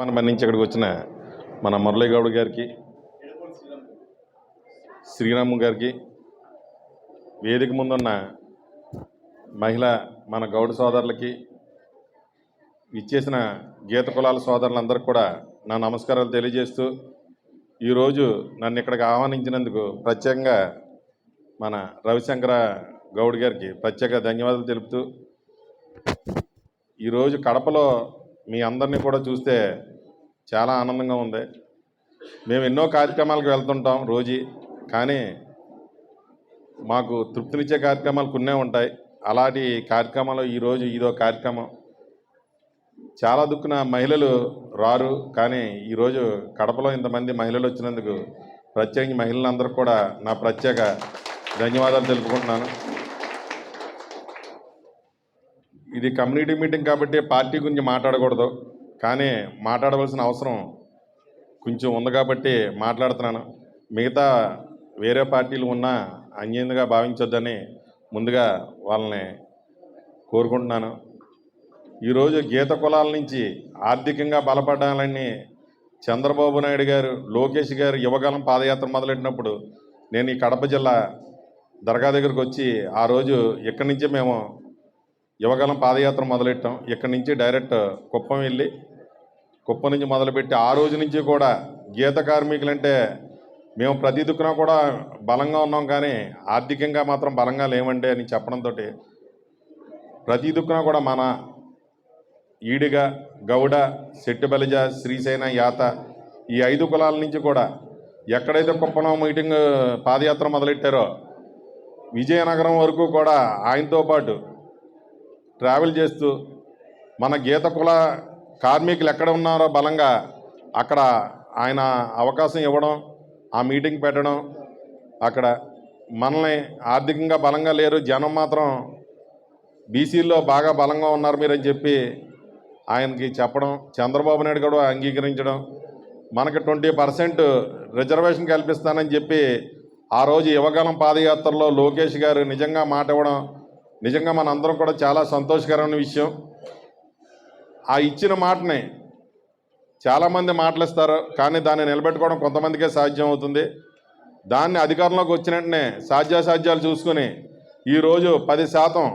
మన నుంచి ఇక్కడికి వచ్చిన మన మురళీగౌడ్ గారికి శ్రీరాము గారికి వేదిక ముందున్న మహిళ మన గౌడ సోదరులకి ఇచ్చేసిన గీత కులాల సోదరులందరికీ కూడా నా నమస్కారాలు తెలియజేస్తూ ఈరోజు నన్ను ఇక్కడికి ఆహ్వానించినందుకు ప్రత్యేకంగా మన రవిశంకర గౌడ్ గారికి ప్రత్యేక ధన్యవాదాలు తెలుపుతూ ఈరోజు కడపలో మీ అందరినీ కూడా చూస్తే చాలా ఆనందంగా ఉంది. మేము ఎన్నో కార్యక్రమాలకు వెళ్తుంటాం రోజు కానీ మాకు తృప్తినిచ్చే కార్యక్రమాలు కొన్నే ఉంటాయి. అలాంటి కార్యక్రమాలు ఈరోజు ఇదో కార్యక్రమం. చాలా దుక్కున మహిళలు రారు కానీ ఈరోజు కడపలో ఇంతమంది మహిళలు వచ్చినందుకు ప్రత్యేకించి మహిళలందరూ కూడా నా ప్రత్యేక ధన్యవాదాలు తెలుపుకుంటున్నాను. ఇది కమ్యూనిటీ మీటింగ్ కాబట్టి పార్టీ గురించి మాట్లాడకూడదు. కానీ మాట్లాడవలసిన అవసరం కొంచెం ఉంది కాబట్టి మాట్లాడుతున్నాను. మిగతా వేరే పార్టీలు ఉన్నా అన్యంగా భావించొద్దని ముందుగా వాళ్ళని కోరుకుంటున్నాను. ఈరోజు గీత కులాల నుంచి ఆర్థికంగా బలపడాలని చంద్రబాబు నాయుడు గారు లోకేష్ గారు యువకాలం పాదయాత్ర మొదలెట్టినప్పుడు నేను ఈ కడప జిల్లా దర్గా దగ్గరకు వచ్చి ఆ రోజు ఇక్కడి నుంచే మేము యువగలం పాదయాత్ర మొదలెట్టాం. ఇక్కడి నుంచి డైరెక్ట్ కుప్పం వెళ్ళి కుప్పం నుంచి మొదలుపెట్టి ఆ రోజు నుంచి కూడా గీత కార్మికులంటే మేము ప్రతి దిక్కున కూడా బలంగా ఉన్నాం కానీ ఆర్థికంగా మాత్రం బలంగా లేవండి అని చెప్పడంతో ప్రతి దిక్కున కూడా మన ఈడిగ గౌడ శెట్టిబలిజ శ్రీసేన యాత ఈ ఐదు కులాల నుంచి కూడా ఎక్కడైతే కుప్పనం మీటింగ్ పాదయాత్ర మొదలెట్టారో విజయనగరం వరకు కూడా ఆయనతో పాటు ట్రావెల్ చేస్తూ మన గీత కుల కార్మికులు ఎక్కడ ఉన్నారో బలంగా అక్కడ ఆయన అవకాశం ఇవ్వడం ఆ మీటింగ్ పెట్టడం అక్కడ మనల్ని ఆర్థికంగా బలంగా లేరు జనం మాత్రం బీసీల్లో బాగా బలంగా ఉన్నారు మీరని చెప్పి ఆయనకి చెప్పడం చంద్రబాబు నాయుడు కూడా అంగీకరించడం మనకి ట్వంటీ పర్సెంట్ రిజర్వేషన్ కల్పిస్తానని చెప్పి ఆ రోజు యువగలం పాదయాత్రలో లోకేష్ గారు నిజంగా మాట ఇవ్వడం నిజంగా మనందరం కూడా చాలా సంతోషకరమైన విషయం. ఆ ఇచ్చిన మాటని చాలామంది మాటలిస్తారు కానీ దాన్ని నిలబెట్టుకోవడం కొంతమందికే సాధ్యం అవుతుంది. దాన్ని అధికారంలోకి వచ్చిన వెంటనే సాధ్యాసాధ్యాలు చూసుకుని ఈరోజు పది శాతం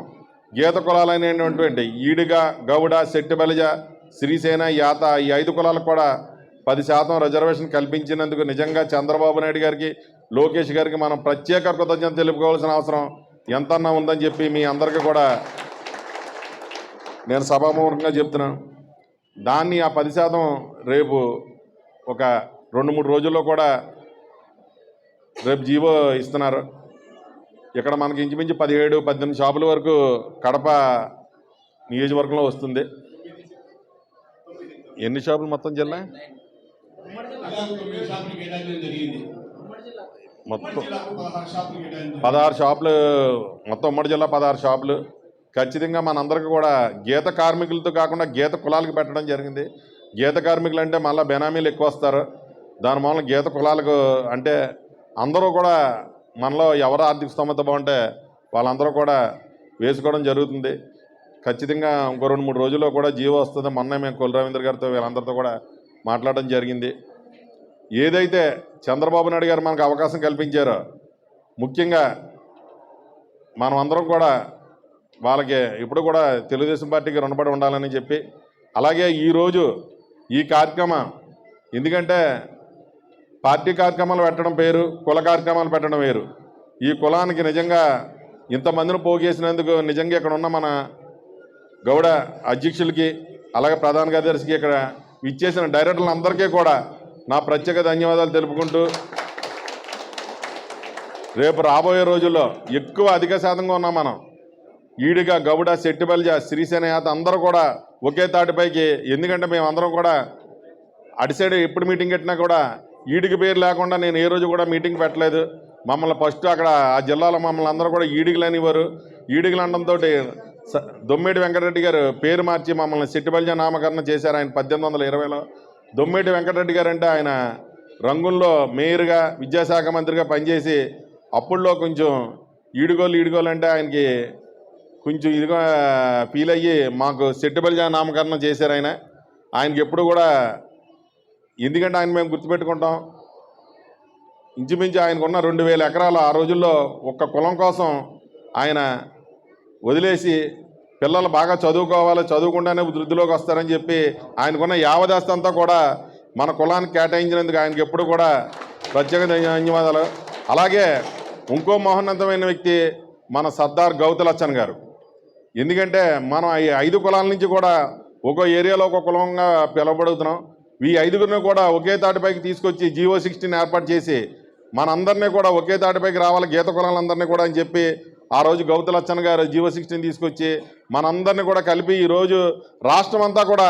గీత కులాలైనటువంటి ఈడిగ గౌడ శెట్టిబలిజ శ్రీసేన యాత ఈ ఐదు కులాలకు కూడా పది శాతం రిజర్వేషన్ కల్పించినందుకు నిజంగా చంద్రబాబు నాయుడు గారికి లోకేష్ గారికి మనం ప్రత్యేక కృతజ్ఞత తెలుపుకోవాల్సిన అవసరం ఎంతన్నా ఉందని చెప్పి మీ అందరికీ కూడా నేను సభాముఖంగా చెప్తున్నాను దాన్ని ఆ పది శాతం రేపు ఒక రెండు మూడు రోజుల్లో కూడా రేపు జీవో ఇస్తున్నారు. ఇక్కడ మనకి ఇంచుమించు పదిహేడు పద్దెనిమిది షాపుల వరకు కడప నియోజకవర్గంలో వస్తుంది. ఎన్ని షాపులు మొత్తం జిల్లా దాదాపు తొమ్మిది షాపులు కేటాయించడం జరిగింది మొత్తం పదహారు షాపులు కేటాయించారు. పదహారు షాపులు మొత్తం ఉమ్మడి జిల్లా పదహారు షాపులు. ఖచ్చితంగా మనందరికీ కూడా గీత కార్మికులతో కాకుండా గీత కులాలకు పెట్టడం జరిగింది. గీత కార్మికులు అంటే మళ్ళీ బెనామీలు ఎక్కువ వస్తారు. దాని మూలన గీత కులాలకు అంటే అందరూ కూడా మనలో ఎవరు ఆర్థిక స్తోమత బాగుంటే వాళ్ళందరూ కూడా వేసుకోవడం జరుగుతుంది. ఖచ్చితంగా ఇంకో రెండు మూడు రోజుల్లో కూడా జీవో వస్తుంది. మొన్న మేము కొల్ రవీంద్ర గారితో వీళ్ళందరితో కూడా మాట్లాడడం జరిగింది. ఏదైతే చంద్రబాబు నాయుడు గారు మనకు అవకాశం కల్పించారో ముఖ్యంగా మనం అందరం కూడా వాళ్ళకి ఇప్పుడు కూడా తెలుగుదేశం పార్టీకి రుణపడి ఉండాలని చెప్పి అలాగే ఈరోజు ఈ కార్యక్రమం ఎందుకంటే పార్టీ కార్యక్రమాలు పెట్టడం పేరు కుల కార్యక్రమాలు పెట్టడం వేరు. ఈ కులానికి నిజంగా ఇంతమందిని పోగేసినందుకు నిజంగా ఇక్కడ ఉన్న మన గౌడ అధ్యక్షులకి అలాగే ప్రధాన కార్యదర్శికి ఇక్కడ ఇచ్చేసిన డైరెక్టర్లందరికీ కూడా నా ప్రత్యేక ధన్యవాదాలు తెలుపుకుంటూ రేపు రాబోయే రోజుల్లో ఎక్కువ అధిక శాతంగా ఉన్నాం మనం. ఈడిగా గౌడ శెట్టిబల్జ శ్రీసేన యాత అందరూ కూడా ఒకే తాటిపైకి ఎందుకంటే మేము కూడా అటు సైడ్ ఎప్పుడు మీటింగ్ పెట్టినా కూడా ఈడికి పేరు లేకుండా నేను ఏ రోజు కూడా మీటింగ్ పెట్టలేదు. మమ్మల్ని ఫస్ట్ అక్కడ ఆ జిల్లాలో మమ్మల్ని అందరూ కూడా ఈడిగులు అనేవారు ఈడిగులు అనడంతో దొమ్మేటి వెంకటరెడ్డి గారు పేరు మార్చి మమ్మల్ని సిట్టిబల్జ నామకరణం చేశారు ఆయన పద్దెనిమిది వందల ఇరవైలో. దొమ్మేటి వెంకటరెడ్డి గారు అంటే ఆయన రంగుల్లో మేయర్గా విద్యాశాఖ మంత్రిగా పనిచేసి అప్పుల్లో కొంచెం ఈడుగోలు ఈడుగోలు అంటే ఆయనకి కొంచెం ఇదిగా ఫీల్ అయ్యి మాకు సెట్టుబలిజా నామకరణం చేశారు ఆయన. ఆయనకి ఎప్పుడు కూడా ఎందుకంటే ఆయన మేము గుర్తుపెట్టుకుంటాం ఇంచుమించు ఆయనకున్న రెండు వేల ఎకరాలు ఆ రోజుల్లో ఒక్క కులం కోసం ఆయన వదిలేసి పిల్లలు బాగా చదువుకోవాలి చదువుకుండానే వృద్ధిలోకి వస్తారని చెప్పి ఆయనకున్న యావదాస్తంతా కూడా మన కులానికి కేటాయించినందుకు ఆయనకి ఎప్పుడు కూడా ప్రత్యేక ధన్యవాదాలు. అలాగే ఇంకో మహోన్నతమైన వ్యక్తి మన సర్దార్ గౌతలచ్చన్ గారు. ఎందుకంటే మనం ఈ ఐదు కులాల నుంచి కూడా ఒక్కో ఏరియాలో ఒక కులంగా పిలవబడుతున్నాం. ఈ ఐదుగురిని కూడా ఒకే తాటిపైకి తీసుకొచ్చి జియో సిక్స్టీన్ ఏర్పాటు చేసి మనందరినీ కూడా ఒకే తాటిపైకి రావాలి గీత కులాలందరినీ కూడా అని చెప్పి ఆ రోజు గౌతలచ్చన్ గారు జీవశిక్షణ సిక్స్టీన్ తీసుకొచ్చి మనందరినీ కూడా కలిపి ఈరోజు రాష్ట్రం అంతా కూడా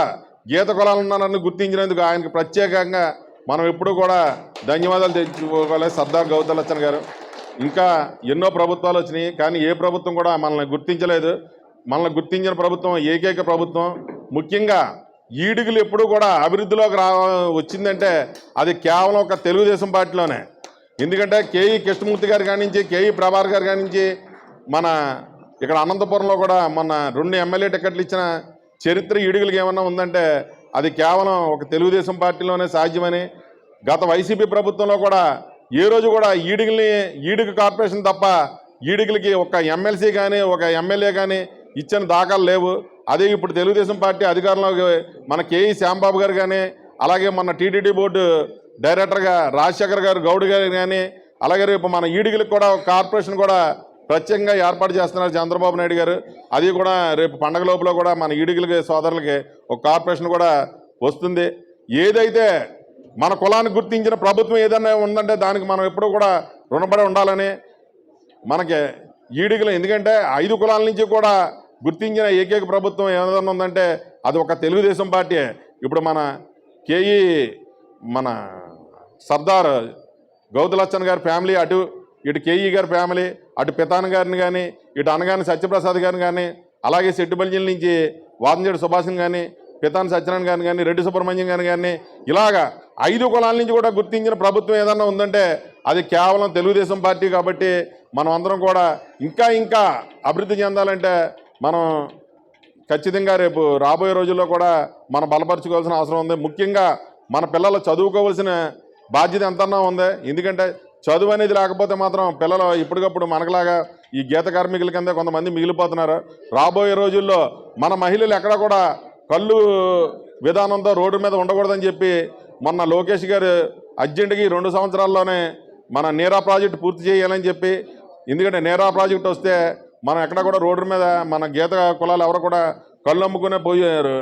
గీత కులాలున్నారని గుర్తించినందుకు ఆయనకు ప్రత్యేకంగా మనం ఎప్పుడూ కూడా ధన్యవాదాలు తెచ్చుకోవాలి సర్దార్ గౌతలచ్చన్ గారు. ఇంకా ఎన్నో ప్రభుత్వాలు వచ్చినాయి కానీ ఏ ప్రభుత్వం కూడా మనల్ని గుర్తించలేదు. మనల్ని గుర్తించిన ప్రభుత్వం ఏకైక ప్రభుత్వం. ముఖ్యంగా ఈడుగులు ఎప్పుడు కూడా అభివృద్ధిలోకి రా వచ్చిందంటే అది కేవలం ఒక తెలుగుదేశం పార్టీలోనే. ఎందుకంటే కేఈ కృష్ణమూర్తి గారి కానించి కేఈ ప్రభాకర్ గారి కానించి మన ఇక్కడ అనంతపురంలో కూడా మన రెండు ఎమ్మెల్యే టికెట్లు ఇచ్చిన చరిత్ర ఈడుగులకి ఏమన్నా ఉందంటే అది కేవలం ఒక తెలుగుదేశం పార్టీలోనే సాధ్యమని గత వైసీపీ ప్రభుత్వంలో కూడా ఏ రోజు కూడా ఈడుగుల్ని ఈడుగు కార్పొరేషన్ తప్ప ఈడుగులకి ఒక ఎమ్మెల్సీ కానీ ఒక ఎమ్మెల్యే కానీ ఇచ్చిన దాఖలు లేవు. అదే ఇప్పుడు తెలుగుదేశం పార్టీ అధికారంలోకి మన కేఈ శ్యాంబాబు గారు కానీ అలాగే మన టీటీడీ బోర్డు డైరెక్టర్గా రాజశేఖర్ గారు గౌడ్ గారు కానీ అలాగే రేపు మన ఈడుగులకు కూడా కార్పొరేషన్ కూడా ప్రత్యేకంగా ఏర్పాటు చేస్తున్నారు చంద్రబాబు నాయుడు గారు. అది కూడా రేపు పండగ లోపల కూడా మన ఈడుగులకి సోదరులకి ఒక కార్పొరేషన్ కూడా వస్తుంది. ఏదైతే మన కులాన్ని గుర్తించిన ప్రభుత్వం ఏదైనా ఉందంటే దానికి మనం ఎప్పుడూ కూడా రుణపడి ఉండాలని మనకి ఈడుగులు. ఎందుకంటే ఐదు కులాల నుంచి కూడా గుర్తించిన ఏకైక ప్రభుత్వం ఏదైనా ఉందంటే అది ఒక తెలుగుదేశం పార్టీ. ఇప్పుడు మన కేఈ మన సర్దార్ గౌతలచ్చన్ గారి ఫ్యామిలీ అటు ఇటు కేఈ గారి ఫ్యామిలీ అటు పితాన్ గారిని కానీ ఇటు అనగాని సత్యప్రసాద్ గారిని కానీ అలాగే సెట్టుబల్జీల నుంచి వాదంజేడు సుభాషన్ కానీ పితాన్ సత్యనారాయణ గారిని కానీ రెడ్డి సుబ్రహ్మణ్యం గారిని కానీ ఇలాగా ఐదు కులాల నుంచి కూడా గుర్తించిన ప్రభుత్వం ఏదన్నా ఉందంటే అది కేవలం తెలుగుదేశం పార్టీ కాబట్టి మనం అందరం కూడా ఇంకా ఇంకా అభివృద్ధి చెందాలంటే మనం ఖచ్చితంగా రేపు రాబోయే రోజుల్లో కూడా మనం బలపరచుకోవాల్సిన అవసరం ఉంది. ముఖ్యంగా మన పిల్లలు చదువుకోవాల్సిన బాధ్యత ఎంతన్నా ఉంది. ఎందుకంటే చదువు అనేది లేకపోతే మాత్రం పిల్లలు ఇప్పటికప్పుడు మనకులాగా ఈ గీత కార్మికుల కింద కొంతమంది మిగిలిపోతున్నారు. రాబోయే రోజుల్లో మన మహిళలు ఎక్కడ కూడా కళ్ళు విధానంతో రోడ్డు మీద ఉండకూడదని చెప్పి మొన్న లోకేష్ గారు అర్జెంటుగా ఈ రెండు సంవత్సరాల్లోనే మన నేరా ప్రాజెక్టు పూర్తి చేయాలని చెప్పి ఎందుకంటే నేరా ప్రాజెక్ట్ వస్తే మనం ఎక్కడ కూడా రోడ్డు మీద మన గీత కులాలు ఎవరు కూడా కళ్ళు అమ్ముకునే పోయారు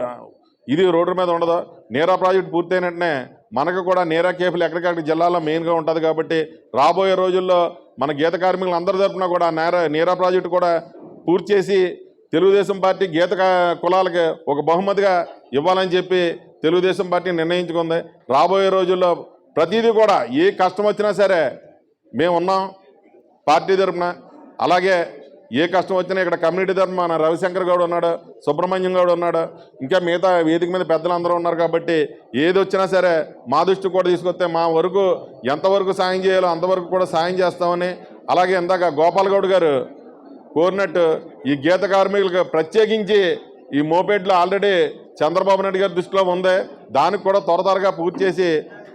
ఇది రోడ్డు మీద ఉండదు. నేరా ప్రాజెక్ట్ పూర్తయిన వెంటనే మనకు కూడా నేరా కేఫ్లు ఎక్కడికక్కడ జిల్లాలో మెయిన్గా ఉంటుంది కాబట్టి రాబోయే రోజుల్లో మన గీత కార్మికులు అందరి తరపున కూడా నేరా నేరా ప్రాజెక్టు కూడా పూర్తి చేసి తెలుగుదేశం పార్టీ గీత కులాలకు కులాలకి ఒక బహుమతిగా ఇవ్వాలని చెప్పి తెలుగుదేశం పార్టీ నిర్ణయించుకుంది. రాబోయే రోజుల్లో ప్రతిదీ కూడా ఏ కష్టం వచ్చినా సరే మేము ఉన్నాం పార్టీ తరఫున అలాగే ఏ కష్టం వచ్చినా ఇక్కడ కమ్యూనిటీ ధర్మ మన రవిశంకర్ గౌడ్ ఉన్నాడు సుబ్రహ్మణ్యం గౌడ్ ఉన్నాడు ఇంకా మిగతా వేదిక మీద పెద్దలు అందరూ ఉన్నారు కాబట్టి ఏది వచ్చినా సరే మా దృష్టి కూడా తీసుకొస్తే మా వరకు ఎంతవరకు సాయం చేయాలో అంతవరకు కూడా సాయం చేస్తామని అలాగే ఇందాక గోపాల్ గౌడ్ గారు కోరినట్టు ఈ గీత కార్మికులకు ప్రత్యేకించి ఈ మోపేట్లో ఆల్రెడీ చంద్రబాబు నాయుడు గారి దృష్టిలో ఉంది. దానికి కూడా త్వర త్వరగా పూర్తి చేసి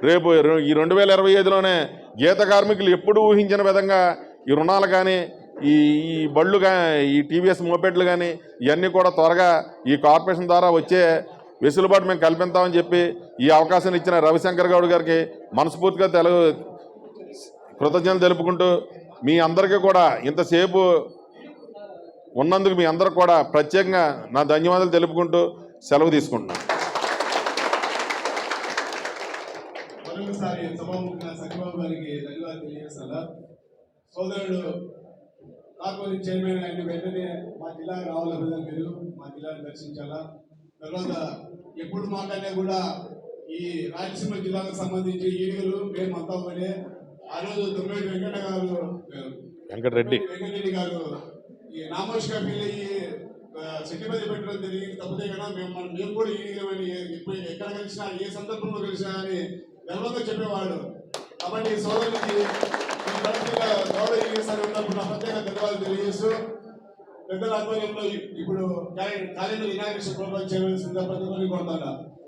రేపు ఈ రెండు వేల ఇరవై ఐదులోనే గీత కార్మికులు ఎప్పుడు ఊహించిన విధంగా ఈ రుణాలు కానీ ఈ ఈ బళ్ళు కానీ ఈ టీవీఎస్ మోపెట్లు కానీ ఇవన్నీ కూడా త్వరగా ఈ కార్పొరేషన్ ద్వారా వచ్చే వెసులుబాటు మేము కల్పిస్తామని చెప్పి ఈ అవకాశం ఇచ్చిన రవిశంకర్ గౌడ్ గారికి మనస్ఫూర్తిగా తెలుగు కృతజ్ఞతలు తెలుపుకుంటూ మీ అందరికీ కూడా ఇంతసేపు ఉన్నందుకు మీ అందరికి కూడా ప్రత్యేకంగా నా ధన్యవాదాలు తెలుపుకుంటూ సెలవు తీసుకుంటున్నాను సోదరుడు కార్పొరేషన్ చైర్మన్ అయిన వెంటనే మా జిల్లాకు రావాలి ప్రజలు మీరు? మా జిల్లాను దర్శించాలా? తర్వాత ఎప్పుడు మాట్లాడినా కూడా ఈ రాయలసీమ జిల్లాకు సంబంధించి ఈడుగులు మేము అంతా ఒకటే. ఆ రోజు తొమ్మిది వెంకట గారు వెంకటరెడ్డి. వెంకటరెడ్డి గారు ఈ నామోష్గా అయ్యి సెక్రటరీ పెట్టడం జరిగింది. తప్పితే కదా మేము మనం మేము కూడా ఎప్పుడు ఎక్కడ కలిసినా ఏ సందర్భంలో కలిసినా అని గర్వంగా చెప్పేవాడు కాబట్టి ఈ సోదరునికి గౌరవ ఈఎస్ఆర్ ఉన్నప్పుడు ప్రత్యేక ధన్యవాదాలు తెలియజేస్తూ పెద్దల ఆధ్వర్యంలో ఇప్పుడు కార్యక్రమం ఇనాగ్రేషన్ ప్రోగ్రామ్ చేయవలసిందిగా ప్రతి ఒక్కరిని